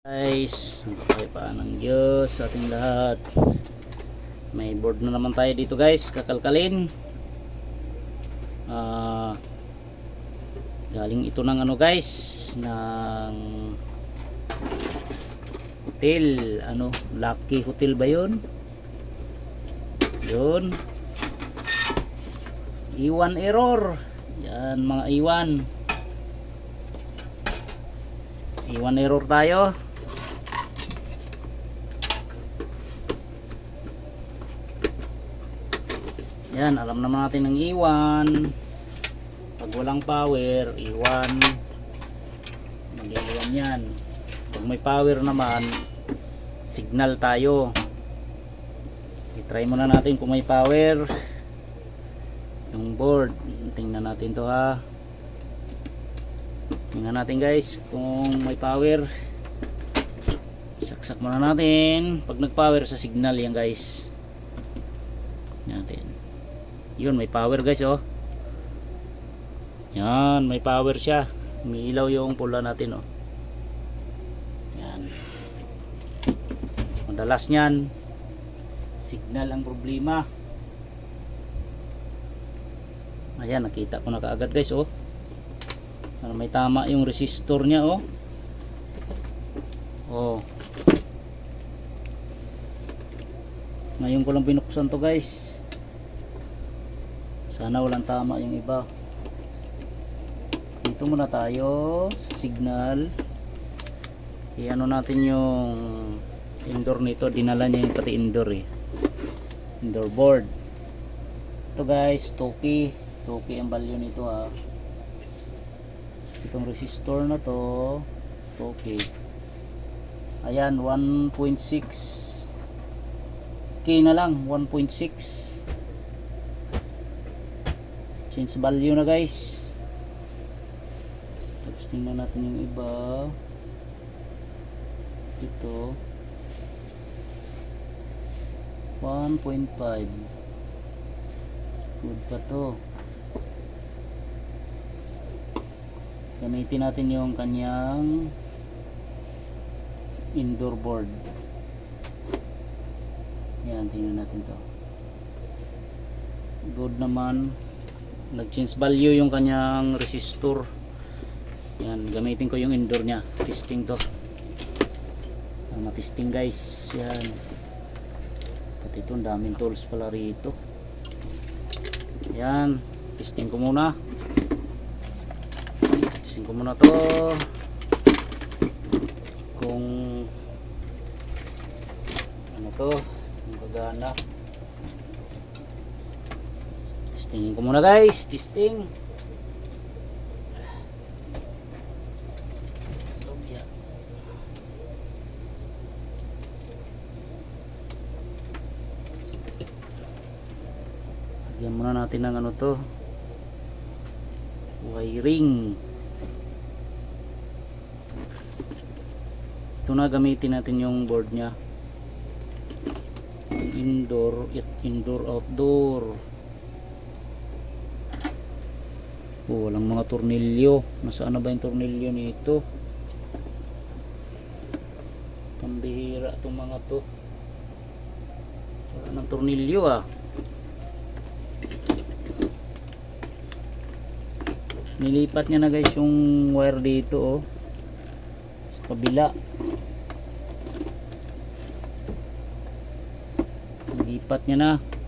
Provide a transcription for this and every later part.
Guys, ang kapayapaan ng Diyos sa ating lahat. May board na naman tayo dito guys, kakalkalin. Ah, galing ito ng ano guys, ng hotel, ano, Lucky Hotel ba 'yon? 'Yun. Iwan error. Yan mga iwan. Iwan error tayo. Yan, alam naman natin ng iwan. Pag walang power, iwan. Mag-iwan yan. Pag may power naman, signal tayo. I-try muna natin kung may power. Yung board. Tingnan natin to ha. Tingnan natin guys kung may power. Saksak muna natin. Pag nag-power sa signal yan guys. Natin. Yun, may power guys oh. Yan, may power siya. Umiilaw yung pula natin oh. Yan. Madalas niyan, signal ang problema. Ayan, nakita ko na kaagad guys oh. Ano, may tama yung resistor niya oh. Oh. Ngayon ko lang binuksan to guys. Sana walang tama yung iba. Dito muna tayo sa signal. Iano natin yung indoor nito. Dinala niya yung pati indoor eh. Indoor board. Ito guys, Toki. Toki ang value nito ha. Itong resistor na to, Toki. Ayan, 1.6 K na lang, 1.6 change value na guys. Tapos tingnan natin yung iba. Ito. 1.5 good pa to. Gamitin natin yung kanyang indoor board. Yan tingnan natin to. Good naman nag-change value yung kanyang resistor. Yan gamitin ko yung indoor nya testing to. Matesting guys. Yan. Pati ito ang daming tools pala rito. Yan. Testing ko muna. Testing ko muna to. Kung ano to kung gagana testingin ko muna guys. Testing. Lagyan muna natin ng ano to. Wiring. Ito na gamitin natin yung board nya indoor indoor outdoor Oh, walang mga tornilyo. Nasaan na ba yung tornilyo nito? Pambihira itong mga to. Wala ng tornilyo ah. Nilipat niya na guys yung wire dito oh. Sa kabila. Nilipat niya na.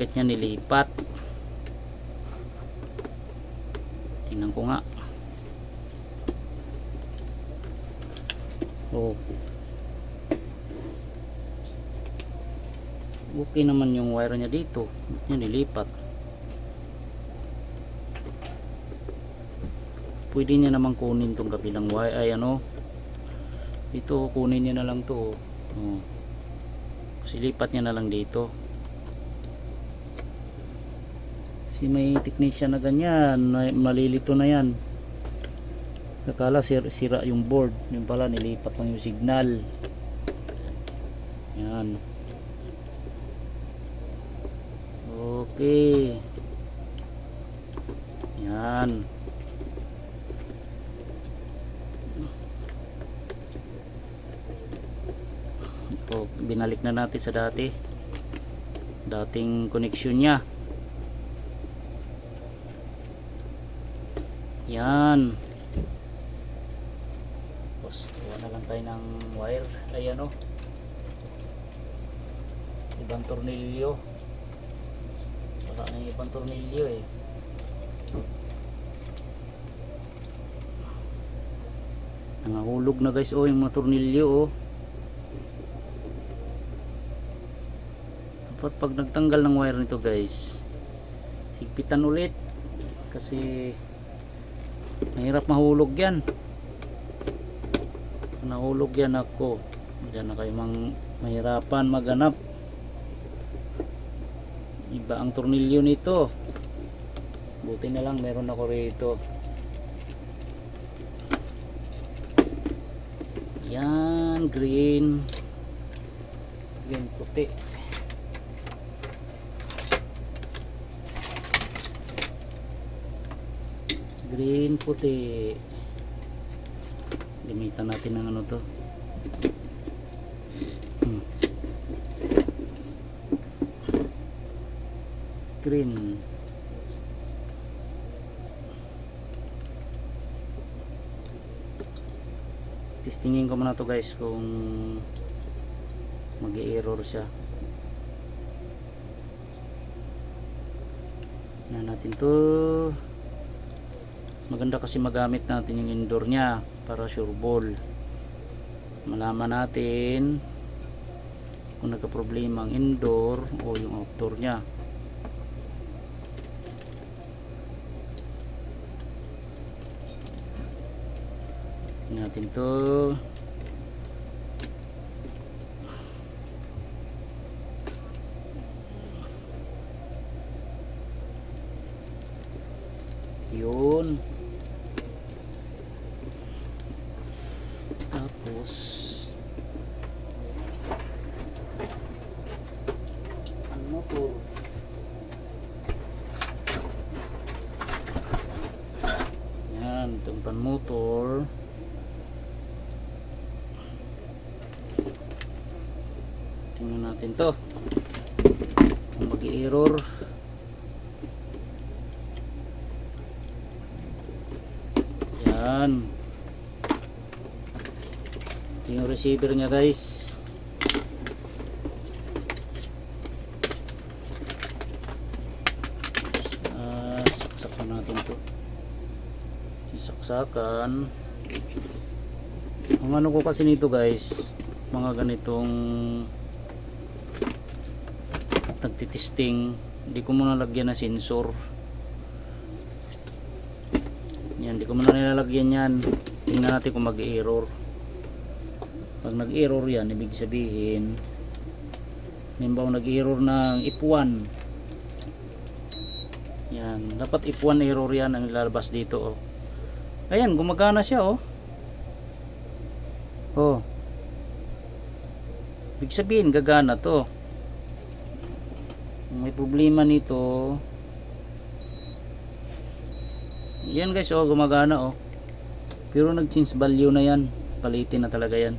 Bakit niya nilipat? Tingnan ko nga. Oh. Okay naman yung wire niya dito. Bakit niya nilipat? Pwede niya naman kunin tong kabilang wire. Ay ano? Ito kunin niya na lang to oh. silipat niya na lang dito si may technician na ganyan malilito na yan. Kakala sira, yung board. Yun pala nilipat lang yung signal. Yan. Okay. Yan. O, binalik na natin sa dati. Dating connection niya. Yan. Tapos kuha na lang tayo ng wire. Ay ano ibang tornilyo. Wala na yung ibang tornilyo eh. Nangahulog na guys oh yung mga tornilyo oh. Dapat pag nagtanggal ng wire nito guys higpitan ulit. Kasi mahirap mahulog yan. Nahulog yan ako. Diyan na kayo mang mahirapan maganap. Iba ang tornilyo nito. Buti na lang meron ako rito. Yan green. Green puti green puti. Gamitan natin ng ano to. Hmm. green testingin ko muna to guys kung mag error siya. Na natin to maganda kasi magamit natin yung indoor nya para sure ball. Malaman natin kung nagka problema ang indoor o yung outdoor nya natin to yun tapos ano to yan itong pan motor tingnan natin to. Mag error yan. Ito yung receiver nya guys. Ah, saksakan natin to. Sisaksakan ang ano ko kasi nito guys mga ganitong nagtitesting. Hindi ko muna lagyan ng sensor. Yan hindi ko muna nilalagyan yan. Tingnan natin kung mag error pag nag error yan ibig sabihin halimbawa nag error ng if 1 yan dapat if 1 error yan ang ilalabas dito oh. ayan gumagana siya oh. Oh. Ibig sabihin gagana to May problema nito. Yan guys oh gumagana oh. Pero nag change value na yan. Palitin na talaga yan.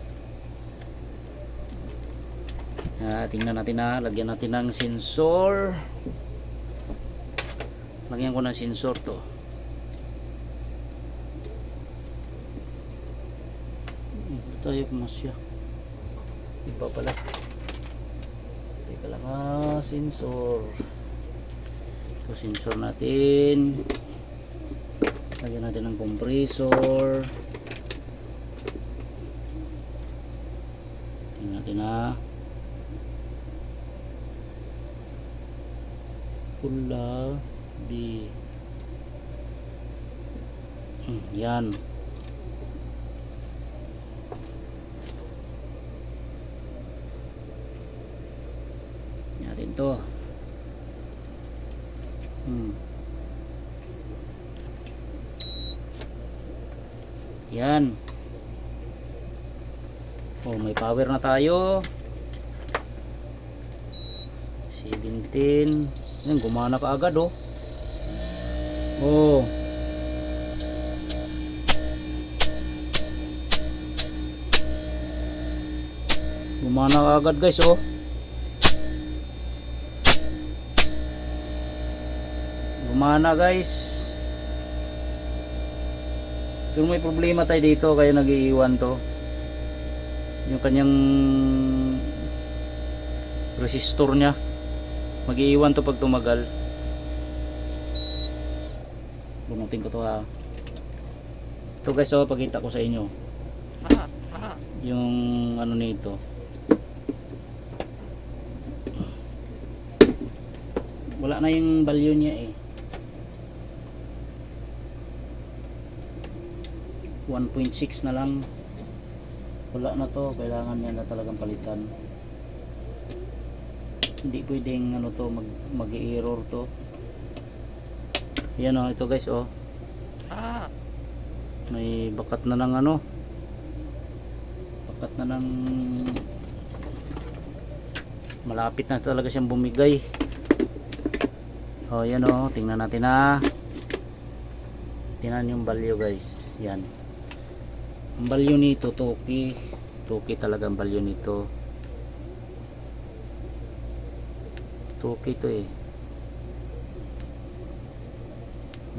Ah, tingnan natin na lagyan natin ng sensor. Lagyan ko ng sensor to. Tayo pumasya iba pala teka lang ah sensor. Ito sensor natin. Lagyan natin ng compressor. Tingnan natin na pula di. Hmm, yan natin to hmm. yan oh may power na tayo 17 yan gumana ka agad oh oh Gumana agad guys oh. Gumana guys. Pero may problema tayo dito kaya nagiiwan to. Yung kanyang resistor niya. Magiiwan to pag tumagal. Bunutin ko to ha. Ito guys oh, pakita ko sa inyo. Yung ano nito. Wala na yung value niya eh. 1.6 na lang. Wala na to, kailangan niya na talagang palitan. Hindi pwedeng ano to mag mag-error to. Yan oh, ito guys oh. May bakat na ng ano. Bakat na ng malapit na talaga siyang bumigay. Oh, yan oh, tingnan natin na. Tingnan yung value guys. Yan. Ang value nito, Toki. Toki talaga ang value nito. Toki to eh.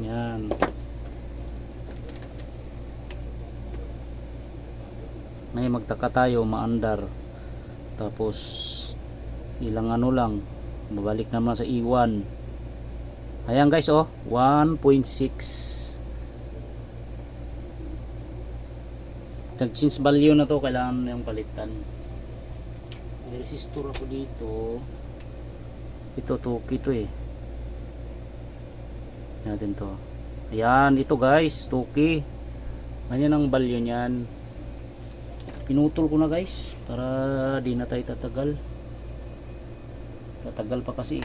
Yan. May magtaka tayo, maandar. Tapos, ilang ano lang. Babalik naman sa iwan. Ayan guys oh, 1.6. Nag-change value na to, kailangan na yung palitan. May resistor ako dito. Ito toki to eh. Natin to. Ayan, ito guys, toki. Ganyan ang value niyan. Pinutol ko na guys para di na tayo tatagal. Tatagal pa kasi.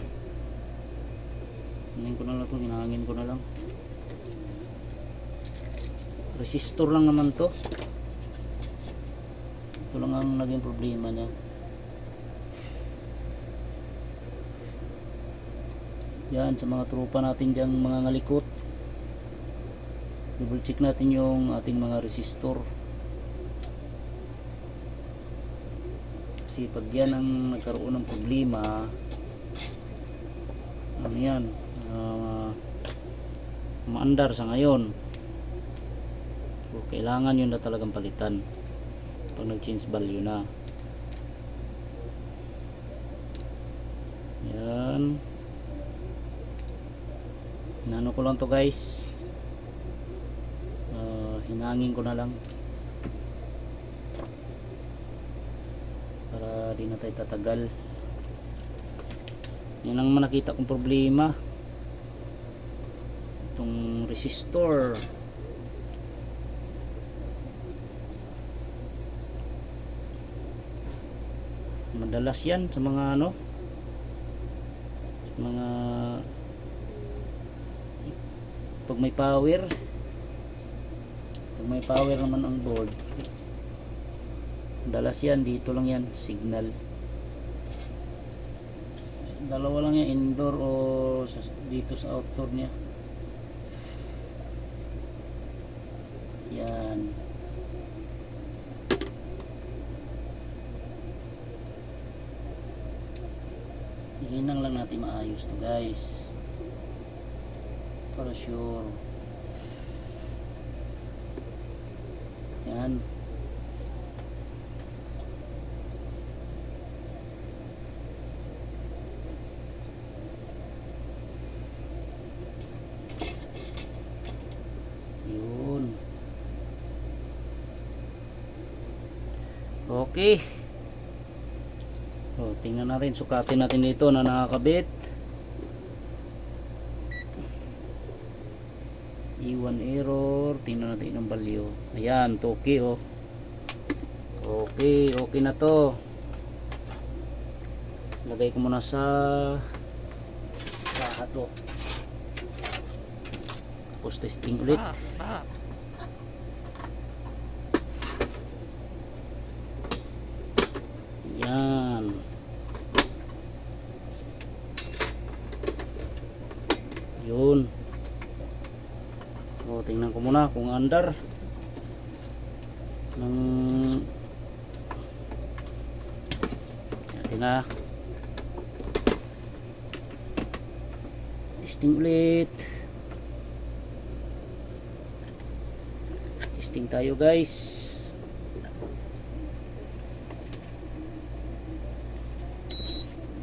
Hingin ko na lang to, hinahangin ko na lang. Resistor lang naman to. Ito lang ang naging problema niya. Yan, sa mga tropa natin dyan, mga ngalikot. Double check natin yung ating mga resistor. Kasi pag yan ang nagkaroon ng problema, ano yan, ah, maandar sa ngayon. So, kailangan yun na talagang palitan pag nag-change value na. Yan. Hinano ko lang to guys. Ah, hinangin ko na lang. Para di na tayo tatagal. Yan ang nakita kong problema. Itong resistor. Madalas yan sa mga ano mga pag may power. Pag may power naman ang board dalas yan dito lang yan signal. Dalawa lang yan indoor o sa, dito sa outdoor niya. Yan ihinang lang natin maayos to guys. Para sure. Yan. Yun. Okay tingnan natin sukatin natin dito na nakakabit. Iwan error. Tingnan natin yung value. Ayan toki oh. Okay okay na to. Lagay ko muna sa kaha to tapos testing ulit. Yan yun So, tingnan kung andar ng ito na. Testing ulit. Testing tayo guys.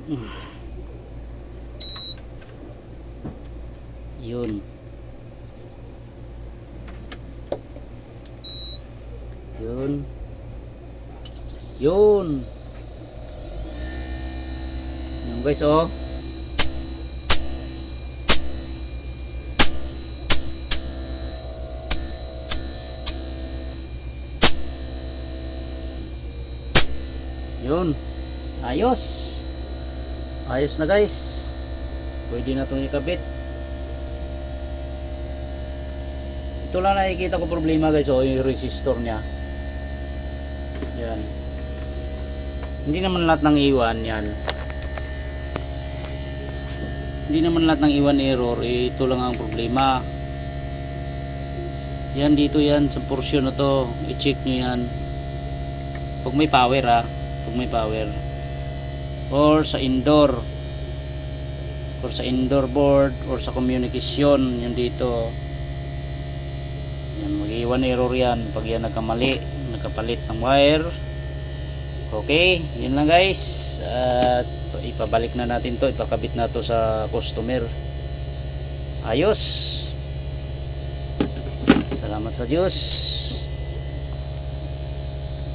Hmm. yun yun yun guys oh. Yun. Ayos. Ayos na guys. Pwede na itong ikabit. Ito lang nakikita ko problema guys oh yung resistor nya yan. Hindi naman lahat ng iwan yan hindi naman lahat ng iwan error eh, ito lang ang problema. Yan dito yan sa portion na to i-check nyo yan. Pag may power ha pag may power. Or sa indoor. Or sa indoor board or sa communication yan dito. Yan mag-iwan error yan. Pag yan nagkamali nagkapalit ng wire okay yun lang guys. At ipabalik na natin to ipakabit na to sa customer. Ayos. Salamat sa Diyos